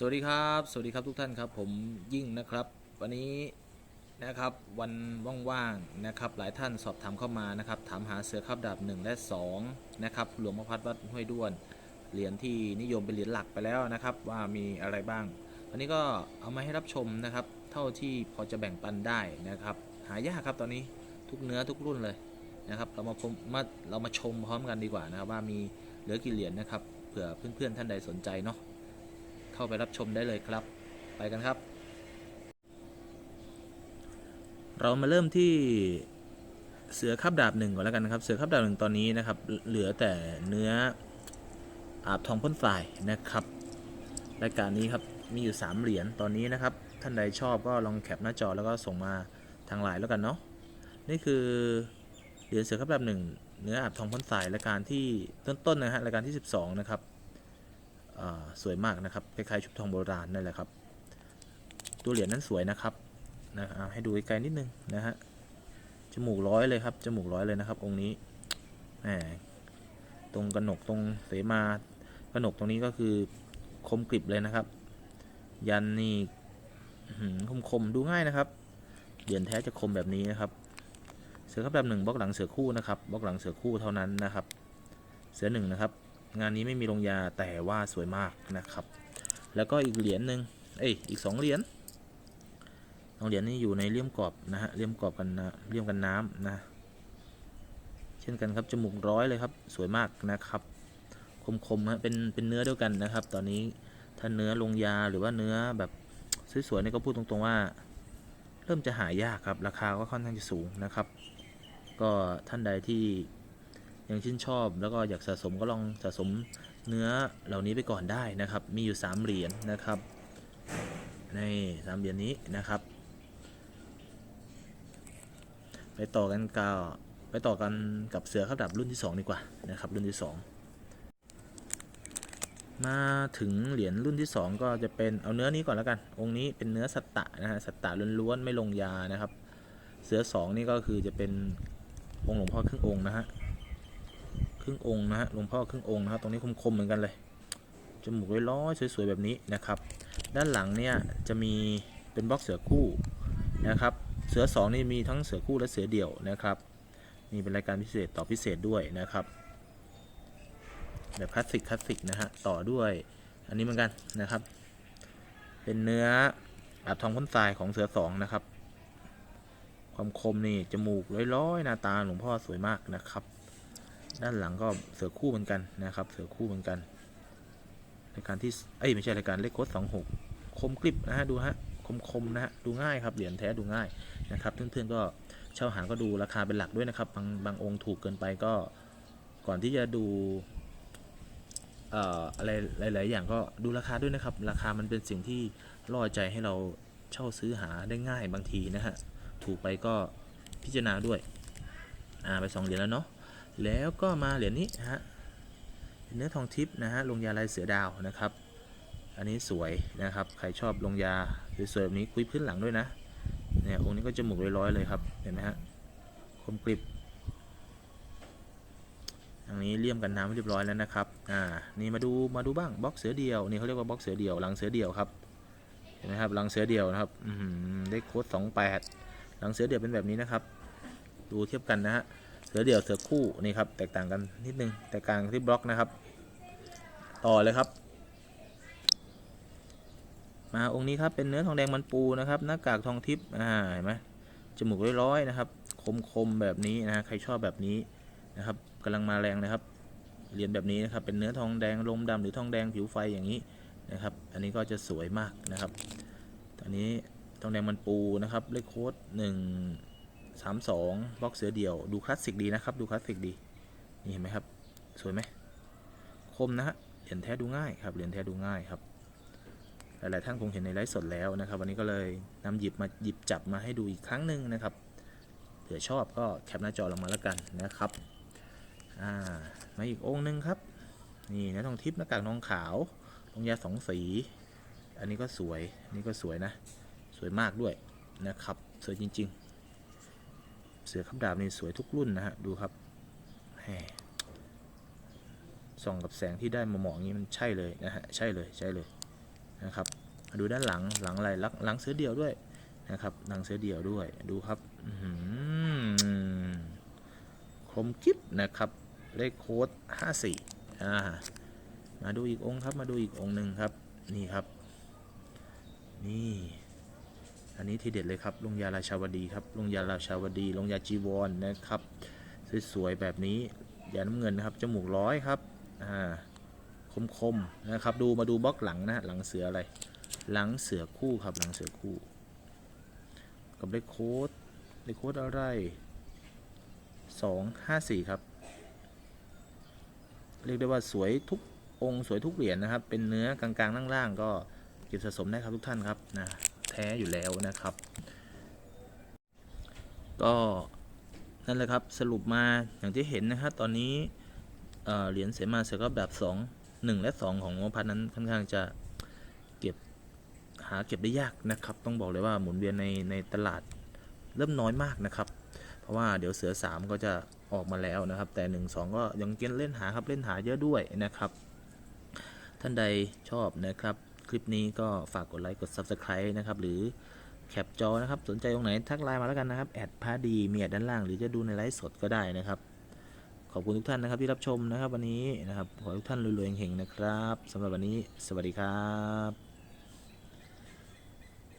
สวัสดีครับ สวัสดีครับทุกท่านครับ ผมยิ่งนะครับ วันนี้นะครับวันว่างๆนะครับ หลายท่านสอบถามเข้ามานะครับ ถามหาเสือคาบดาบ1และ2นะครับหลวงพ่อพัดวัดห้วยด้วนเหรียญที่นิยมเป็นเหรียญหลักไปแล้วนะครับ ว่ามีอะไรบ้าง วันนี้ก็เอามาให้รับชมนะครับ เท่าที่พอจะแบ่งปันได้นะครับ หายากครับตอนนี้ทุกเนื้อทุกรุ่นเลยนะครับ เรามาพมมาเรามาชมพร้อมกันดีกว่านะครับ ว่ามีเหลือกี่เหรียญนะครับเผื่อเพื่อนๆท่านใดสนใจเนาะ เข้าไปรับชมได้เลยครับ ไปกันครับ เรามาเริ่มที่เสือคับดาบหนึ่งก่อนแล้วกันนะครับ เสือคับดาบหนึ่งตอนนี้นะครับ เหลือแต่เนื้ออาบทองพ่นฝ่ายนะครับรายการนี้ครับมีอยู่ 3 เหรียญตอนนี้นะครับ ท่านใดชอบก็ลองแคปหน้าจอแล้วก็ส่งมาทางไลน์แล้วกันเนาะนี่คือเหรียญเสือคับดาบหนึ่งเนื้ออาบทองพ่นฝ่ายรายการที่ต้นๆนะฮะรายการที่ 12 นะครับ สวยมากนะครับคล้ายๆชุบทองโบราณนั่นแหละครับ ตัวเหรียญนั้นสวยนะครับนะเอาให้ดูไกลๆนิดนึงนะฮะจมูกร้อยเลยครับจมูกร้อยเลยนะครับ องค์นี้แหมตรงกระหนกตรงเสมากระหนกตรงนี้ก็คือคมกริบเลยนะครับ ยันนี่คมคมๆดูง่ายนะครับเหรียญแท้จะคมแบบนี้นะครับ เสือครับดำหนึ่งบล็อกหลังเสือคู่นะครับบล็อกหลังเสือคู่เท่านั้นนะครับ เสือหนึ่งนะครับ งานนี้ไม่มีลงยาแต่ว่าสวยมากนะครับ แล้วก็อีกเหรียญหนึ่งเอ้ยอีกสองเหรียญสองเหรียญนี้อยู่ในเลี่ยมกรอบนะฮะเลี่ยมกรอบกันนะเลี่ยมกันน้ำนะ เช่นกันครับจมูกร้อยเลยครับ สวยมากนะครับ คมๆฮะเป็นเป็นเนื้อเดียวกันนะครับ ตอนนี้ถ้าเนื้อลงยาหรือว่าเนื้อแบบสวยๆนี่ก็พูดตรงๆว่า เริ่มจะหายากครับ ราคาก็ค่อนข้างจะสูงนะครับ ก็ท่านใดที่ ยังชื่นชอบ แล้วก็อยากสะสมก็ลองสะสมเนื้อเหล่านี้ไปก่อนได้นะครับ มีอยู่ 3 เหรียญนะครับ ในสามเหรียญนี้นะครับ ไปต่อกันกับไปต่อกันกับเสือขับดับรุ่นที่ 2 ดีกว่านะครับรุ่นที่ 2มาถึงเหรียญรุ่นที่ 2 ก็จะเป็นเอาเนื้อนี้ก่อนแล้วกัน องค์นี้เป็นเนื้อสัตตะนะฮะสัตตะล้วนๆไม่ลงยานะครับ เสือ 2 นี่ก็คือจะเป็นองค์หลวงพ่อครึ่งองค์นะฮะ รึ่งองค์นะฮะหลวงพ่อครึ่งองค์นะครับตรงนี้คมๆเหมือนกันเลยจมูกร้อยๆสวยๆแบบนี้นะครับ ด้านหลังเนี่ยจะมีเป็นบล็อกเสือคู่นะครับ เสือสองนี่มีทั้งเสือคู่และเสือเดี่ยวนะครับนี่เป็นรายการพิเศษต่อพิเศษด้วยนะครับแบบคลาสสิกคลาสสิกนะฮะต่อด้วยอันนี้เหมือนกันนะครับ เป็นเนื้ออาบทองพ้นทรายของเสือสองนะครับ ความคมนี่จมูกร้อยๆหน้าตาหลวงพ่อสวยมากนะครับ ด้านหลังก็เสือคู่เหมือนกันนะครับ เสือคู่เหมือนกันรายการที่เอ้ยไม่ใช่รายการเลขโค้ดสองหกคมกริบนะฮะดูฮะคมคมๆนะฮะดูง่ายครับเหรียญแท้ดูง่ายนะครับเพื่อนๆก็เช่าหาก็ดูราคาเป็นหลักด้วยนะครับบางบางองค์ถูกเกินไปก็ก่อนที่จะดูเอ่ออะไรหลาย ๆ อย่างก็ดูราคาด้วยนะครับ ราคามันเป็นสิ่งที่ล่อใจให้เราเช่าซื้อหาได้ง่ายบางทีนะฮะถูกไปก็พิจารณาด้วยอ่าไปสองเหรียญแล้วเนาะ แล้วก็มาเหรียญนี้นะฮะเนื้อทองทิพย์นะฮะลงยาลายเสือดาวนะครับ อันนี้สวยนะครับ ใครชอบลงยาสวยๆแบบนี้คุยพื้นหลังด้วยนะเนี่ยองค์นี้ก็จมูกร้อยๆเลยครับเห็นไหมฮะคมกริบอันนี้เลี่ยมกันน้ำเรียบร้อยแล้วนะครับ อ่า นี่มาดูมาดูบ้างบล็อกเสือเดียว นี่เขาเรียกว่าบล็อกเสือเดียวหลังเสือเดียวครับ เห็นไหมครับหลังเสือเดียวนะครับ อืได้โค้ดสองแปดหลังเสือเดียวเป็นแบบนี้นะครับ ดูเทียบกันนะฮะ เสือเดี่ยวเสือคู่นี่ครับแตกต่างกันนิดนึงแตกต่างที่บล็อกนะครับ ต่อเลยครับ มาองค์นี้ครับเป็นเนื้อทองแดงมันปูนะครับหน้ากากทองทิพย์อ่าเห็นไหมจมูกร้อยๆนะครับ คมๆแบบนี้นะใครชอบแบบนี้นะครับกำลังมาแรงนะครับเรียญแบบนี้นะครับเป็นเนื้อทองแดงลมดำหรือทองแดงผิวไฟอย่างนี้นะครับ อันนี้ก็จะสวยมากนะครับอันนี้ทองแดงมันปูนะครับเลขโค้ดหนึ่ง สามสองบล็อกเสือเดี่ยว ดูคลาสสิกดีนะครับ ดูคลาสสิกดี นี่เห็นไหมครับ สวยไหม คมนะฮะ เหรียญแท้ดูง่ายครับ เหรียญแท้ดูง่ายครับ หลาย ๆ ท่านคงเห็นในไลฟ์สดแล้วนะครับ วันนี้ก็เลยนำหยิบมาหยิบจับมาให้ดูอีกครั้งหนึ่งนะครับ เผื่อชอบก็แคปหน้าจอลงมาแล้วกันนะครับ อ่า มาอีกองค์หนึ่งครับ นี่นะทองทิพย์หน้ากากทองขาวลงยาสองสี อันนี้ก็สวยนนี้ก็สวยนะ สวยมากด้วยนะครับ สวยจริง ๆ เสือขับดาบนี่สวยทุกรุ่นนะฮะดูครับแส่องกับแสงที่ได้มาหมองนี้มันใช่เลยนะฮะใช่เลยใช่เลยนะครับมาดูด้านหลังหลังอะไรหลังเสือเดี่ยวด้วยนะครับหลังเสือเดี่ยวด้วยดูครับคมกิ๊บนะครับเลขโค้ด54อ่ามาดูอีกองค์ครับมาดูอีกองค์หนึ่งครับนี่ครับ นี่ อันนี้ทีเด็ดเลยครับลงยาราชาวดีครับลงยาราชาวดีลงยาจีวรนนะครับสวยๆแบบนี้ยาน้ำเงินนะครับจมูกร้อยครับอ่าคมๆนะครับ ดูมาดูบล็อกหลังนะฮะหลังเสืออะไร หลังเสือคู่ครับหลังเสือคู่ กับเลขโค้ดเลขโค้ดอะไรสองห้าสี่ครับ เรียกได้ว่าสวยทุกองค์สวยทุกเหรียญนะครับ เป็นเนื้อกลางๆล่างๆก็เก็บสะสมได้ครับทุกท่านครับนะ แท้อยู่แล้วนะครับ ก็นั่นแหละครับสรุปมาอย่างที่เห็นนะครับตอนนี้เหรียญเสมาเสือกับบสองหนึ่งและสองของงบพันนั้นค่อนข้างจะเก็บหาเก็บได้ยากนะครับ ต้องบอกเลยว่าหมุนเวียนในในตลาดเริ่มน้อยมากนะครับ เพราะว่าเดี๋ยวเสือสามก็จะออกมาแล้วนะครับ แต่หนึ่งสองก็ยังเกณฑ์เล่นหาครับเล่นหาเยอะด้วยนะครับ ท่านใดชอบนะครับ คลิปนี้ก็ฝากกดไลค์กด Subscribe นะครับ หรือแคปจอนะครับ สนใจตรงไหนทักไลน์มาแล้วกันนะครับแอดพาดีเมียด้านล่าง หรือจะดูในไลฟ์สดก็ได้นะครับ ขอบคุณทุกท่านนะครับที่รับชมนะครับ วันนี้นะครับ ขอทุกท่านรวยๆเฮงๆนะครับสำหรับวันนี้ สวัสดีครับ